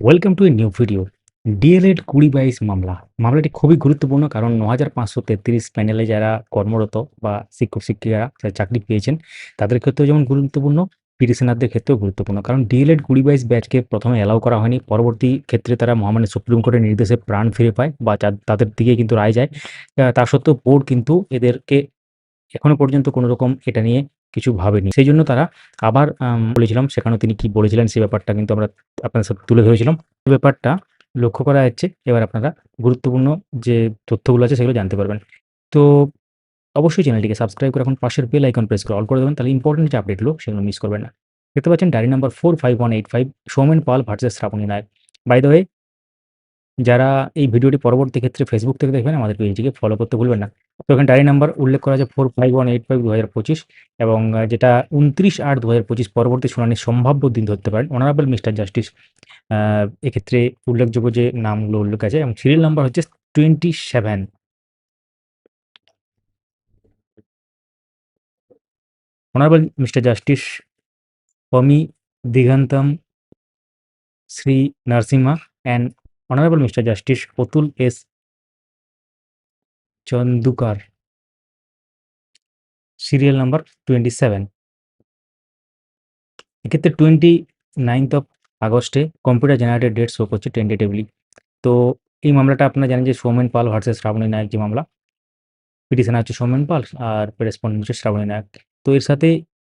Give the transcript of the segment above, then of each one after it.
Welcome to a new video DElEd কুড়ি বাইশ মামলা মামলাটি খুবই গুরুত্বপূর্ণ কারণ ন হাজার পাঁচশো তেত্রিশ প্যানেলে যারা কর্মরত বা শিক্ষক শিক্ষিকারা যারা চাকরি পেয়েছেন তাদের ক্ষেত্রেও যেমন গুরুত্বপূর্ণ পিটিশনারদের ক্ষেত্রেও গুরুত্বপূর্ণ কারণ ডিএলএড কুড়ি বাইশ ব্যাচকে প্রথমে অ্যালাউ করা হয়নি পরবর্তী ক্ষেত্রে তারা মহামান্য সুপ্রিম কোর্টের নির্দেশে প্রাণ ফিরে পায় বা তাদের দিকে কিন্তু রায় যায় তা সত্ত্বেও বোর্ড কিন্তু এদেরকে এখনও পর্যন্ত কোনো রকম এটা নিয়ে কিছু ভাবেনি। সেই জন্য তারা আবার বলেছিলাম, সেখানেও তিনি কি বলেছিলেন সেই ব্যাপারটা কিন্তু আমরা আপনাদের সাথে তুলে ধরেছিলাম। ব্যাপারটা লক্ষ্য করা যাচ্ছে। এবার আপনারা গুরুত্বপূর্ণ যে তথ্যগুলো আছে সেগুলো জানতে পারবেন। তো অবশ্যই চ্যানেলটিকে সাবস্ক্রাইব করে এখন পাশের বেল আইকন প্রেস করে অল করে দেবেন। তাহলে ইম্পর্টেন্ট যে আপডেটগুলো সেগুলো মিস করবেন না। দেখতে পাচ্ছেন diary number four five one eight five Soumen Pal versus Shrabani Nayak. By way যারা এই ভিডিওটি পরবর্তী ক্ষেত্রে ফেসবুক থেকে দেখবেন, আমাদের পেজটিকে ফলো করতে ভুলবেন না। তো এখানে ডায়রি নাম্বার উল্লেখ করা আছে four five one eight five দু হাজার পঁচিশ এবং যেটা উনত্রিশ আট দু হাজার পঁচিশ পরবর্তী শুনানির সম্ভাব্য দিন ধরতে পারেন। অনারেবল মিস্টার জাস্টিস এক্ষেত্রে উল্লেখযোগ্য যে নামগুলো উল্লেখ আছে, এবং সিরিয়াল নাম্বার হচ্ছে twenty seven honourable mister justice Pamidighantam Sri Narasimha and honourable mister justice Atul S Chandurkar serial number twenty seven এক্ষেত্রে টোয়েন্টি নাইনথ অফ আগস্টে কম্পিউটার জেনারেটেড ডেট শো করছে টেন্টেটিভলি তো এই মামলাটা আপনারা জানেন যে সৌমেন পাল ভার্সেস শ্রাবণী নায়ক যে মামলা পিটিশন হচ্ছে সৌমেন পাল আর রেসপন্ডেন্ট হচ্ছে শ্রাবণী নায়ক। তো এর সাথে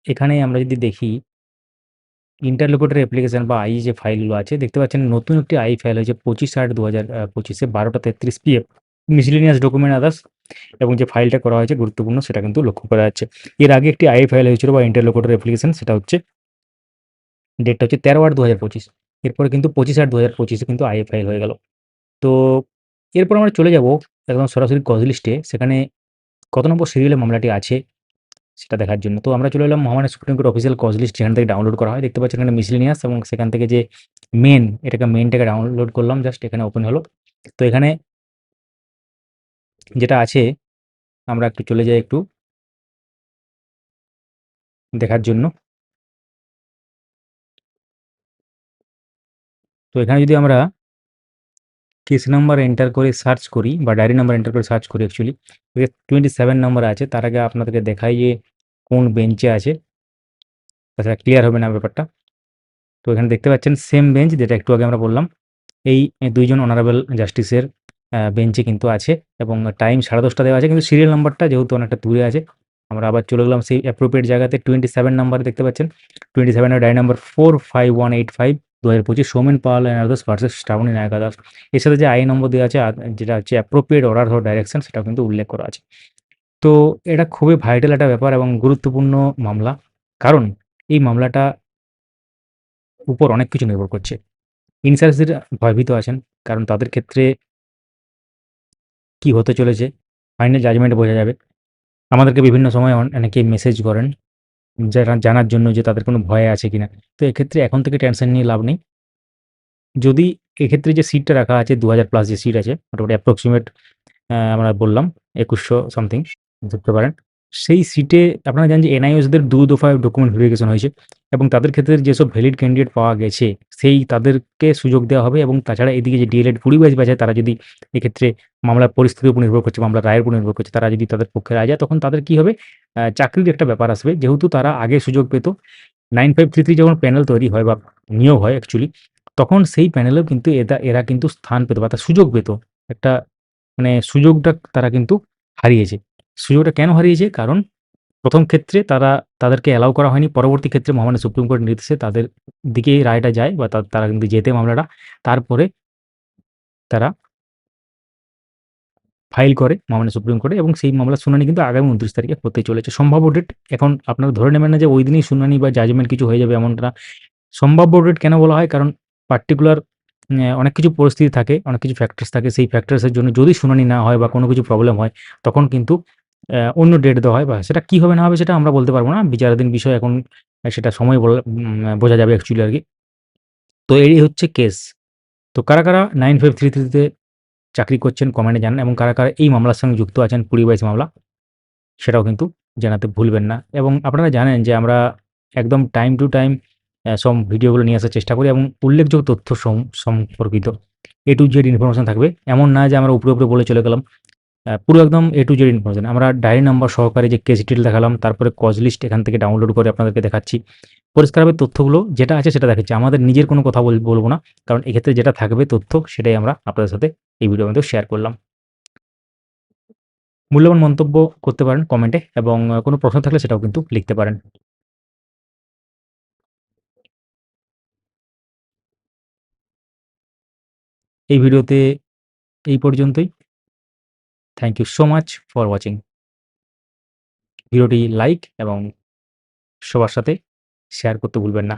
এখানে আমরা যদি দেখি ইন্টারলোকেটর অ্যাপ্লিকেশন বা আই যে ফাইলগুলো আছে, দেখতে পাচ্ছেন নতুন একটি আই ফাইল হয়েছে পঁচিশ আট দু হাজার পঁচিশে বারোটা তেত্রিশ পিএফ মিসলিনিয়াস ডকুমেন্ট আদার্স এবং যে ফাইলটা করা হয়েছে গুরুত্বপূর্ণ সেটা কিন্তু লক্ষ্য করা যাচ্ছে। এর আগে একটি আই ফাইল হয়েছিল বা ইন্টারলোকেটর অ্যাপ্লিকেশন সেটা হচ্ছে ডেটটা হচ্ছে তেরো আট দু হাজার পঁচিশ। এরপরে কিন্তু পঁচিশ আট দু হাজার পঁচিশে কিন্তু আই ফাইল হয়ে গেল। তো এরপর আমরা চলে যাব একদম সরাসরি কজ লিস্টে সেখানে কত নম্বর সিরিয়ালে মামলাটি আছে? সেটা দেখার জন্য। তো আমরা চলে এলাম মহামান্য supreme court official cause list যেখান থেকে ডাউনলোড করা হয়। দেখতে পাচ্ছেন এখানে মিসলিনিয়াস এবং সেখান থেকে যে মেন এটাকে মেনটাকে ডাউনলোড করলাম জাস্ট এখানে ওপেন হলো। তো এখানে যেটা আছে, আমরা একটু চলে যাই একটু দেখার জন্য। তো এখানে যদি আমরা কেস নাম্বার এন্টার করে সার্চ করি, বা ডায়েরি নাম্বার এন্টার করে সার্চ করি অ্যাকচুয়ালি টোয়েন্টি সেভেন নাম্বার আছে, তার আগে আপনাদেরকে দেখাই যে কোন বেঞ্চে আছে? তাছাড়া ক্লিয়ার হবে না ব্যাপারটা। তো এখানে দেখতে পাচ্ছেন সেম বেঞ্চ যেটা একটু আগে আমরা বললাম। এই দুইজন অনারেবল জাস্টিসের বেঞ্চে কিন্তু আছে এবং টাইম সাড়ে দশটা দেওয়া আছে। কিন্তু সিরিয়াল নাম্বারটা যেহেতু অনেকটা দূরে আছে, আমরা আবার চলে গেলাম সেই অ্যাপ্রোপ্রিয়েট জায়গাতে টোয়েন্টি সেভেন নাম্বারে দেখতে পাচ্ছেন। টোয়েন্টি সেভেনের die number four five one eight five দু হাজার পঁচিশ Soumen Pal others versus Shrabani Nayak others এর সাথে যে আই নম্বর দেওয়া আছে যেটা হচ্ছে অ্যাপ্রোপ্রিয়েট অর্ডার অফ ডাইরেকশন সেটাও কিন্তু উল্লেখ করা আছে। তো এটা খুবই ভাইটাল একটা ব্যাপার এবং গুরুত্বপূর্ণ মামলা। কারণ এই মামলাটা উপর অনেক কিছু নির্ভর করছে। ইনসার্সিরা ভয়ভীত আছেন, কারণ তাদের ক্ষেত্রে কি হতে চলেছে ফাইনাল জাজমেন্ট বোঝা যাবে। আমাদেরকে বিভিন্ন সময় অন- অনেকে মেসেজ করেন যারা জানার জন্য যে তাদের কোনো ভয় আছে কিনা। তো এক্ষেত্রে এখন থেকে টেনশন নিয়ে লাভ নেই। যদি এক্ষেত্রে যে সিটটা রাখা আছে দু হাজার প্লাস যে সিট আছে, মোটামুটি অ্যাপ্রক্সিমেট আমরা বললাম একুশশো সামথিং ধরতে পারেন। সেই সিটে আপনারা জানেন যে এনআইএসদের দু দফায় ডকুমেন্ট ভেরিফিকেশন হয়েছে এবং তাদের ক্ষেত্রে যেসব ভ্যালিড ক্যান্ডিডেট পাওয়া গেছে, সেই তাদেরকে সুযোগ দেওয়া হবে এবং তাছাড়া এদিকে যে ডিএলএড কুড়ি বাইশ বাজে তারা যদি এক্ষেত্রে মামলার পরিস্থিতির উপর নির্ভর করছে, মামলার রায়ের উপর নির্ভর করছে, তারা যদি তাদের পক্ষে রায় যায় তখন তাদের কি হবে? চাকরির একটা ব্যাপার আসবে। যেহেতু তারা আগে সুযোগ পেত নাইন ফাইভ থ্রি থ্রি যখন প্যানেল তৈরি হয় বা নিয়োগ হয় অ্যাকচুয়ালি তখন সেই প্যানেলেও কিন্তু এরা এরা কিন্তু স্থান পেত বা তার সুযোগ পেত। একটা মানে সুযোগটা তারা কিন্তু হারিয়েছে। সুযোগটা কেন হারিয়েছে? কারণ প্রথম ক্ষেত্রে তারা, তাদেরকে অ্যালাউ করা হয়নি। পরবর্তী ক্ষেত্রে মহামান্য সুপ্রিম কোর্ট নির্দেশে তাদের দিকেই রায়টা যায় বা তারা কিন্তু যেতে মামলাটা। তারপরে তারা ফাইল করে মহামান্য সুপ্রিম কোর্টে এবং সেই মামলার শুনানি কিন্তু আগামী উনত্রিশ তারিখে হতে চলেছে। সম্ভাব্য ডেট এখন আপনারা ধরে নেবেন না যে ওই দিনই শুনানি বা জাজমেন্ট কিছু হয়ে যাবে এমনটা। সম্ভাব্য ডেট কেন বলা হয়? কারণ পার্টিকুলার অনেক কিছু পরিস্থিতি থাকে, অনেক কিছু ফ্যাক্টরস থাকে। সেই ফ্যাক্টরসের জন্য যদি শুনানি না হয় বা কোনো কিছু প্রবলেম হয়, তখন কিন্তু অন্য ডেট দেওয়া হয় বা সেটা কী হবে না হবে সেটা আমরা বলতে পারব না বিচারাধীন বিষয় এখন সেটা সময় বোঝা যাবে অ্যাকচুয়ালি আর কি তো এই হচ্ছে কেস তো কারা কারা নাইন ফাইভ থ্রি থ্রিতে চাকরি করছেন কমেন্টে জানান এবং কারা কারা এই মামলার সঙ্গে যুক্ত আছেন কুড়ি বাইশ মামলা সেটাও কিন্তু জানাতে ভুলবেন না এবং আপনারা জানেন যে আমরা একদম টাইম টু টাইম সব ভিডিওগুলো নিয়ে আসার চেষ্টা করি এবং উল্লেখযোগ্য তথ্য সম সম্পর্কিত এ টু জেড ইনফরমেশন থাকবে। এমন না যে আমরা উপরে, উপরে বলে চলে গেলাম। পুরো একদম এ টু জেড ইনফরমেশন। আমরা ডায়রি নাম্বার সহকারে যে কেস ডিটেইল দেখালাম, তারপরে কজ লিস্ট এখান থেকে ডাউনলোড করে আপনাদেরকে দেখাচ্ছি। পরিষ্কারভাবে তথ্যগুলো যেটা আছে সেটা দেখাচ্ছি। আমাদের নিজের কোনো কথা বলব না। কারণ এক্ষেত্রে যেটা থাকবে তথ্য সেটাই আমরা আপনাদের সাথে এই ভিডিওর মধ্যে শেয়ার করলাম। মূল্যবান মন্তব্য করতে পারেন কমেন্টে এবং কোনো প্রশ্ন থাকলে সেটাও কিন্তু লিখতে পারেন। এই ভিডিওতে এই পর্যন্তই। Thank you so much for watching. ভিডিওটি লাইক এবং সবার সাথে শেয়ার করতে ভুলবেন না।